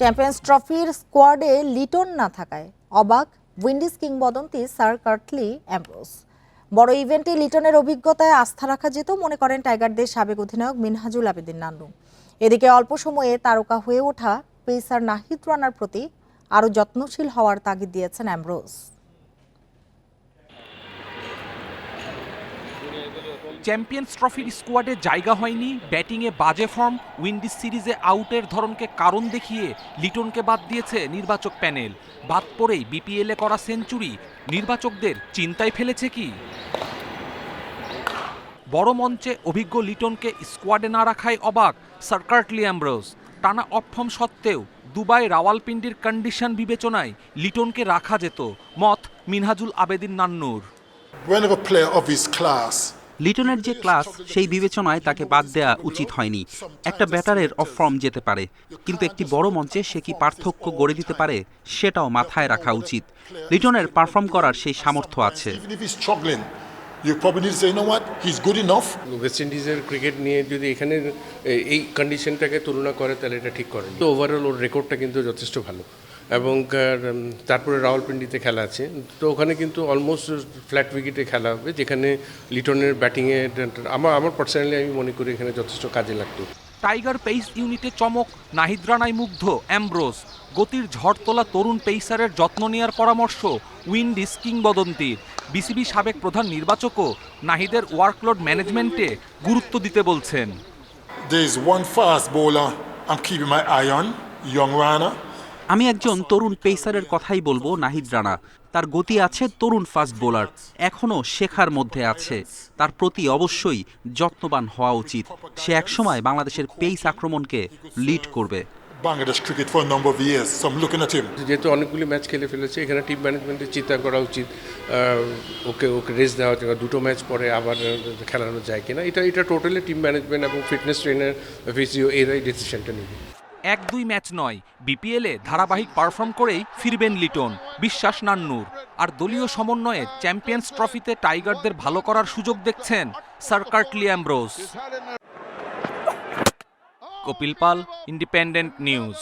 Champions ট্রফির স্কোয়াডে লিটন না থাকায় অবাক উইন্ডিজ কিংবদন্তি স্যার কার্টলি অ্যাম্ব্রোস। বড় ইভেন্টে লিটনের অভিজ্ঞতায় আস্থা রাখা যেত, মনে করেন টাইগারদের সাবেক অধিনায়ক মিনহাজুল আবেদিন নান্নু এদিকে অল্প সময়ে তারকা হয়ে ওঠা পেসার নাহিদ রানার প্রতি আরও যত্নশীল হওয়ার তাগিদ দিয়েছেন অ্যাম্ব্রোস। চ্যাম্পিয়ন্স ট্রফির স্কোয়াডে জায়গা হয়নি, ব্যাটিংয়ে বাজে ফর্ম, উইন্ডিজ সিরিজে আউটের ধরনকে কারণ দেখিয়ে লিটনকে বাদ দিয়েছে নির্বাচক প্যানেল। বাদ পড়েই বিপিএলে করা সেঞ্চুরি, নির্বাচকদের চিন্তায় ফেলেছে কি? বড় মঞ্চে অভিজ্ঞ লিটনকে স্কোয়াডে না রাখায় অবাক সার্কার্টলি অ্যাম্ব্রোস। টানা অফর্ম সত্ত্বেও দুবাই রাওয়ালপিন্ডির কন্ডিশন বিবেচনায় লিটনকে রাখা যেত, মত Minhajul Abedin নান্নুর। Whenever a player of his class লিটনের যে ক্লাস সেই বিবেচনায় তাকে বাদ দেওয়া উচিত হয়নি। একটা ব্যাটারের অফ ফর্ম যেতে পারে কিন্তু একটি বড় মঞ্চে সে কি পার্থক্য গড়ে দিতে পারে সেটাও মাথায় রাখা উচিত। লিটনের পারফর্ম করার সেই সামর্থ্য আছে. ওয়েস্ট ইন্ডিজের ক্রিকেট নিয়ে যদি এখানে এই কন্ডিশনটাকে তুলনা করে তাহলে এটা ঠিক করে তো ওভারঅল ওর রেকর্ডটা কিন্তু যথেষ্ট ভালো। এবং তারপরে রাওয়ালপিন্ডিতে খেলা আছে। তো ওখানে কিন্তু অলমোস্ট ফ্ল্যাট উইকেটে খেলা হবে যেখানে লিটনের ব্যাটিংয়ে আমার আমার পার্সোনালি আমি মনে করি এখানে যথেষ্ট কাজে লাগতো। টাইগার পেইস ইউনিটে চমক নাহিদ রানায় মুগ্ধ অ্যাম্ব্রোস গতির ঝড় তোলা তরুণ পেইসারের যত্ন নেওয়ার পরামর্শ উইন্ডিজ কিংবদন্তির বিসিবি সাবেক প্রধান নির্বাচকও নাহিদের ওয়ার্কলোড ম্যানেজমেন্টে গুরুত্ব দিতে বলছেন। There's one fast bowler I'm keeping my eye on, young Rana. আমি একজন তরুণ পেসারের কথাই বলব নাহিদ রানা। তার গতি আছে তরুণ ফাস্ট বোলার এখনও শেখার মধ্যে আছে। তার প্রতি অবশ্যই যত্নবান হওয়া উচিত। সে একসময় বাংলাদেশের পেস আক্রমণকে লিড করবে। for a number of years, so I'm looking at যেহেতু অনেকগুলি ম্যাচ খেলে ফেলেছে এখানে টিম ম্যানেজমেন্টের চিন্তা করা উচিত। ওকে ওকে রেস্ট দেওয়া উচিত দুটো ম্যাচ পরে আবার খেলানো যায় কিনা এটা এটা টোটালি টিম ম্যানেজমেন্ট এবং ফিটনেস ট্রেনার ফিজিও এরাই ডিসিশনটা নেবে। এক দুই ম্যাচ নয়, বিপিএলে ধারাবাহিক পারফর্ম করেই ফিরবেন লিটন, বিশ্বাস নান্নুর। আর দলীয় সমন্বয়ে চ্যাম্পিয়ন্স ট্রফিতে টাইগারদের ভালো করার সুযোগ দেখছেন sir Curtly Ambrose. Kapil Pal, independent news.